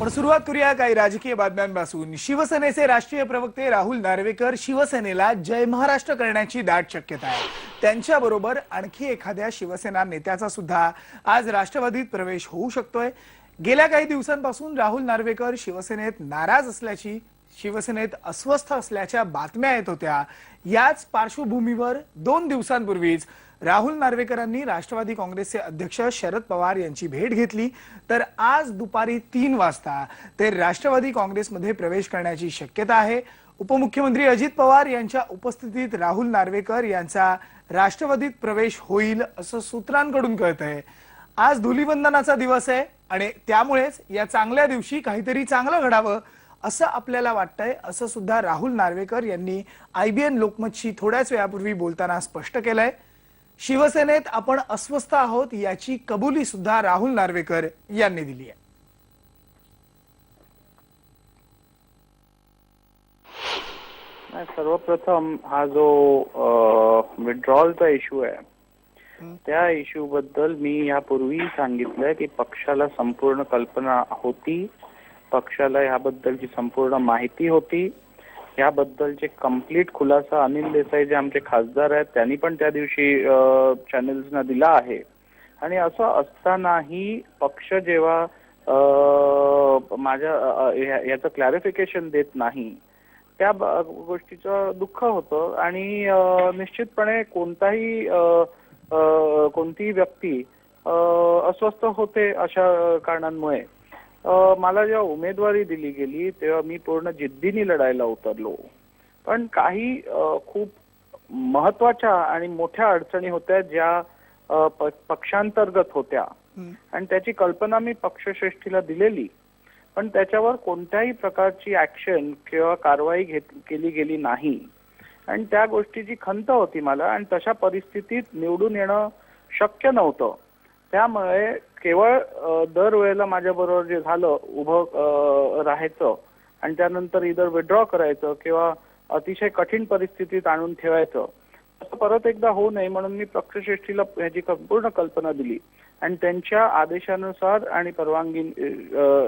पण सुरुवात करूया काही राजकीय बातम्यांपासून. शिवसेनेचे राष्ट्रीय प्रवक्ते राहुल नार्वेकर शिवसेनेला जय महाराष्ट्र करण्याची दाट शक्यता आहे. त्यांच्याबरोबर आणखी एखाद्या शिवसेना नेत्याचा सुद्धा आज राष्ट्रवादीत प्रवेश होऊ शकतोय. गेल्या काही दिवसांपासून राहुल नार्वेकर शिवसेनेत नाराज असल्याची शिवसेनेत अस्वस्थ असल्याच्या बातम्या येत होत्या. याच पार्श्वभूमीवर दोन दिवसांपूर्वीच राहुल नार्वेकरांनी राष्ट्रवादी काँग्रेसचे अध्यक्ष शरद पवार यांची भेट घेतली. तर आज दुपारी तीन वाजता ते राष्ट्रवादी काँग्रेसमध्ये प्रवेश करण्याची शक्यता आहे. उपमुख्यमंत्री अजित पवार यांच्या उपस्थितीत राहुल नार्वेकर यांचा राष्ट्रवादीत प्रवेश होईल असं सूत्रांकडून कळत आहे आज धुलीवंदनाचा दिवस आहे आणि त्यामुळेच या चांगल्या दिवशी काहीतरी चांगलं घडावं असं आपल्याला वाटतंय असं सुद्धा राहुल नार्वेकर यांनी आयबीएन लोकमतशी थोड्याच वेळापूर्वी बोलताना स्पष्ट केलंय. शिवसेनेत आपण अस्वस्थ आहोत याची कबुली सुद्धा राहुल नार्वेकर यांनी दिली आहे. सर्वप्रथम हा जो विड्रॉलचा इश्यू आहे त्या इश्यू बद्दल मी यापूर्वी सांगितलंय की पक्षाला संपूर्ण कल्पना होती. पक्षाला याबद्दलची संपूर्ण माहिती होती याबद्दलचे कंप्लीट खुलासा अनिल देसाई जे आमचे खासदार आहेत त्यांनी पण त्या दिवशी चॅनेल्सना दिला आहे. आणि असं असतानाही पक्ष जेव्हा माझ्या याचं क्लॅरिफिकेशन देत नाही त्या गोष्टीचं दुःख होतं. आणि निश्चितपणे कोणताही कोणतीही व्यक्ती अस्वस्थ होते अशा कारणांमुळे. मला जेव्हा उमेदवारी दिली गेली तेव्हा मी पूर्ण जिद्दीने लढायला उतरलो. पण काही खूप महत्त्वाच्या आणि मोठ्या अडचणी होत्या ज्या पक्षांतर्गत होत्या. आणि त्याची कल्पना मी पक्षश्रेष्ठीला दिलेली. पण त्याच्यावर कोणत्याही प्रकारची ऍक्शन किंवा कारवाई घेत केली गेली नाही. आणि त्या गोष्टीची खंत होती मला आणि तशा परिस्थितीत निवडून येणं शक्य नव्हतं. त्यामुळे केवळ अ, दरवेळेला माझ्याबरोबर जे झालं उभं राहायचं आणि त्यानंतर इधर विड्रॉ करायचं किंवा अतिशय कठीण परिस्थितीत आणून ठेवायचं असं परत एकदा होऊ नये म्हणून मी पक्षश्रेष्ठीला ह्याची संपूर्ण कल्पना दिली आणि त्यांच्या आदेशानुसार आणि परवानगी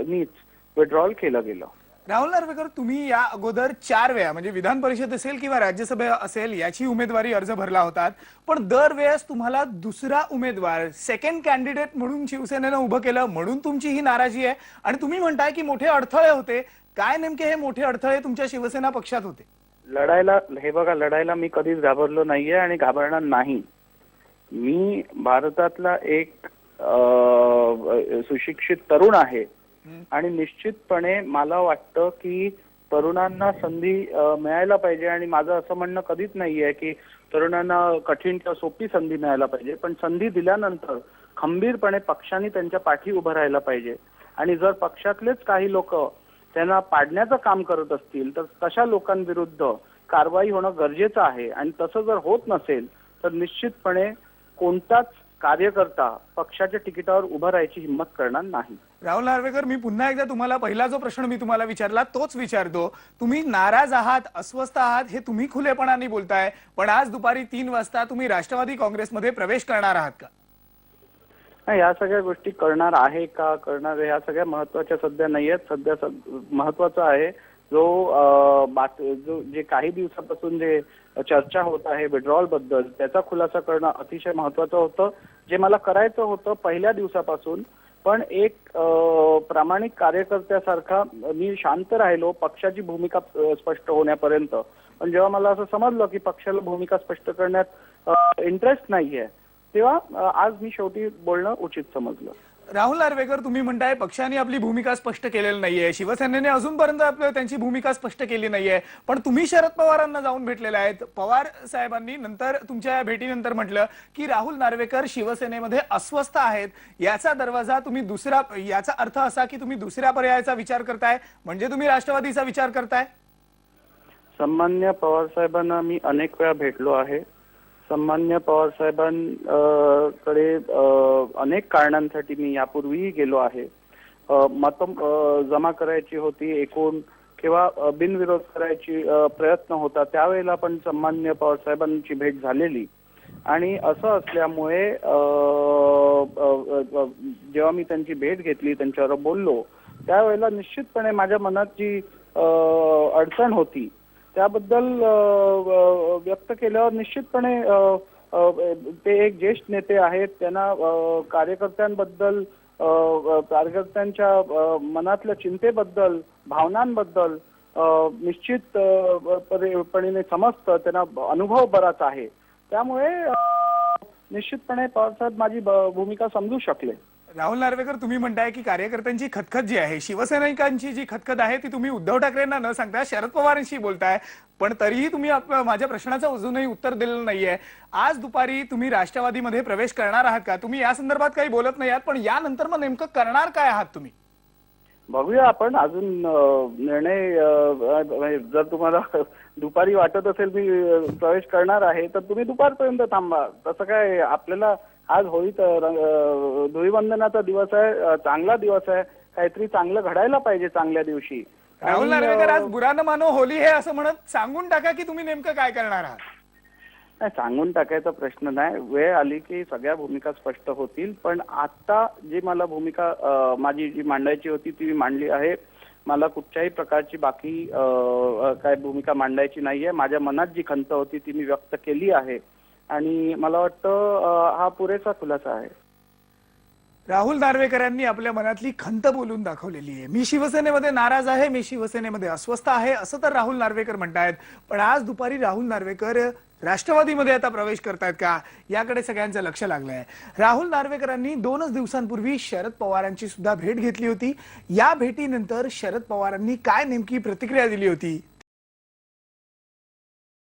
नीच विड्रॉल केलं गेलं. राहुल नार्वेकर तुम्ही या अगोदर चार वेळा म्हणजे विधान परिषद असेल किंवा राज्यसभा असेल याची उमेदवारी अर्ज भरला होता पण दरवेळेस तुम्हाला दुसरा उमेदवार सेकंड कॅन्डिडेट म्हणून शिवसेनेनं उभं केलं म्हणून तुमची ही नाराजी आहे. आणि तुम्ही म्हणताय की मोठे अडथळे होते. काय नेमके हे मोठे अडथळे तुमच्या शिवसेना पक्षात होते? लढायला हे बघा लढायला मी कधीच घाबरलो नाहीये आणि घाबरणार नाही. मी भारतातला एक सुशिक्षित तरुण आहे. आणि निश्चितपणे मला वाटतं की तरुणांना संधी मिळायला पाहिजे आणि माझं असं म्हणणं कधीच नाहीये की तरुणांना कठीण किंवा सोपी संधी मिळायला पाहिजे पण संधी दिल्यानंतर खंबीरपणे पक्षाने त्यांच्या पाठी उभं राहायला पाहिजे. आणि जर पक्षातलेच काही लोक त्यांना पाडण्याचं काम करत असतील तर तशा लोकांविरुद्ध कारवाई होणं गरजेचं आहे. आणि तसं जर होत नसेल तर निश्चितपणे कोणताच कार्यकर्ता पक्षाच्या तिकिटावर उभं राहायची हिंमत करणार नाही. राहुल नार्वेकर मी पुन्हा एकदा तुम्हाला पहिला जो प्रश्न मी तुम्हाला विचारला तोच विचारतो. तुम्ही नाराज आहात अस्वस्थ आहात हे तुम्ही खुलेपणाने बोलताय पण आज दुपारी तीन वाजता तुम्ही राष्ट्रवादी काँग्रेसमध्ये प्रवेश करणार आहात का? नाही, या सगळ्या गोष्टी करणार आहे का करणार ह्या सगळ्या महत्त्वाच्या सध्या नाही आहेत सध्या महत्वाचं आहे जो बात जो जे काही दिवसापासून जे चर्चा होत आहे विड्रॉलबद्दल त्याचा खुलासा करणं अतिशय महत्वाचं होतं. जे मला करायचं होतं पहिल्या दिवसापासून पण एक प्रामाणिक कार्यकर्त्यासारखा मी शांत राहिलो पक्षाची भूमिका स्पष्ट होण्यापर्यंत. पण जेव्हा मला असं समजलं की पक्षाला भूमिका स्पष्ट करण्यात इंटरेस्ट नाहीये तेव्हा आज मी शेवटी बोलणं उचित समजलं. राहुल नार्वेकर तुम्ही म्हणताय पक्षाने आपली भूमिका स्पष्ट केलेली नाहीये. शिवसेनेने अजूनपर्यंत आपल्या त्यांची भूमिका स्पष्ट केली नाहीये. पण तुम्ही शरद पवारांना जाऊन भेटलेले आहेत. पवार साहेबांनी नंतर तुमच्या या भेटीनंतर म्हटलं की राहुल नार्वेकर शिवसेनेमध्ये अस्वस्थ आहेत. याचा दरवाजा तुम्ही दुसरा याचा अर्थ असा की तुम्ही दुसऱ्या पर्यायाचा विचार करताय म्हणजे तुम्ही राष्ट्रवादीचा विचार करताय? सन्मान्य पवार साहेबांना मी अनेक वेळा भेटलो आहे. सन्मान्य पवार साहेबांकडे अनेक कारणांसाठी मी यापूर्वीही गेलो आहे. अ, मत जमा करायची होती एकूण किंवा बिनविरोध करायची प्रयत्न होता त्यावेळेला पण सन्मान्य पवार साहेबांची भेट झालेली. आणि असं असल्यामुळे जेव्हा मी त्यांची भेट घेतली त्यांच्यावर बोललो त्यावेळेला निश्चितपणे माझ्या मनात जी अडचण होती त्याबद्दल व्यक्त केल्यावर निश्चितपणे ते एक ज्येष्ठ नेते आहेत. त्यांना कार्यकर्त्यांबद्दल कार्यकर्त्यांच्या मनातल्या चिंतेबद्दल भावनांबद्दल निश्चित अ, पणीने समजतं. त्यांना अनुभव बराच आहे. त्यामुळे निश्चितपणे पवारसाहेब माझी ब- भूमिका समजू शकले. राहुल नार्वेकर तुम्ही म्हणताय की कार्यकर्त्यांची खतखत जी आहे शिवसैनिकांची जी खतखत आहे ती तुम्ही उद्धव ठाकरेंना न सांगता शरद पवारांशी बोलताय. पण तरीही तुम्ही माझ्या प्रश्नाचं अजूनही उत्तर दिलेलं नाहीये. आज दुपारी तुम्ही राष्ट्रवादीमध्ये प्रवेश करणार आहात का? तुम्ही या संदर्भात काही बोलत नाही आहात पण यानंतर मग नेमकं करणार काय आहात तुम्ही? बघूया आपण अजून निर्णय जर तुम्हाला दुपारी वाटत असेल मी प्रवेश करणार आहे तर तुम्ही दुपारपर्यंत थांबा. तसं काय आपल्याला आज होळी तर, अ, धुळीवंदनाचा दिवस आहे चांगला दिवस आहे काहीतरी चांगलं घडायला पाहिजे चांगल्या दिवशी. राहुल नार्वेकर आज मानो होली हे असं म्हणत सांगून टाका की तुम्ही नेमकं काय करणार आहात. नाही सांगून टाकायचा प्रश्न नाही. वेळ आली की सगळ्या भूमिका स्पष्ट होतील. पण आता जी मला भूमिका माझी जी मांडायची होती ती मी मांडली आहे. मला कुठच्याही प्रकारची बाकी काय भूमिका मांडायची नाहीये. माझ्या मनात जी खंत होती ती मी व्यक्त केली आहे. आणि मला वाटतं हा पुरेसा खुलासा आहे. राहुल नार्वेकरांनी आपल्या मनातली खंत बोलून दाखवलेली आहे. मी शिवसेनेमध्ये नाराज आहे मी शिवसेनेमध्ये अस्वस्थ आहे असं तर राहुल नार्वेकर म्हणतायत. पण आज दुपारी राहुल नार्वेकर राष्ट्रवादीमध्ये आता प्रवेश करतायत का? याकडे सगळ्यांचं लक्ष लागलंय. राहुल नार्वेकरांनी दोनच दिवसांपूर्वी शरद पवारांची सुद्धा भेट घेतली होती. या भेटीनंतर शरद पवारांनी काय नेमकी प्रतिक्रिया दिली होती?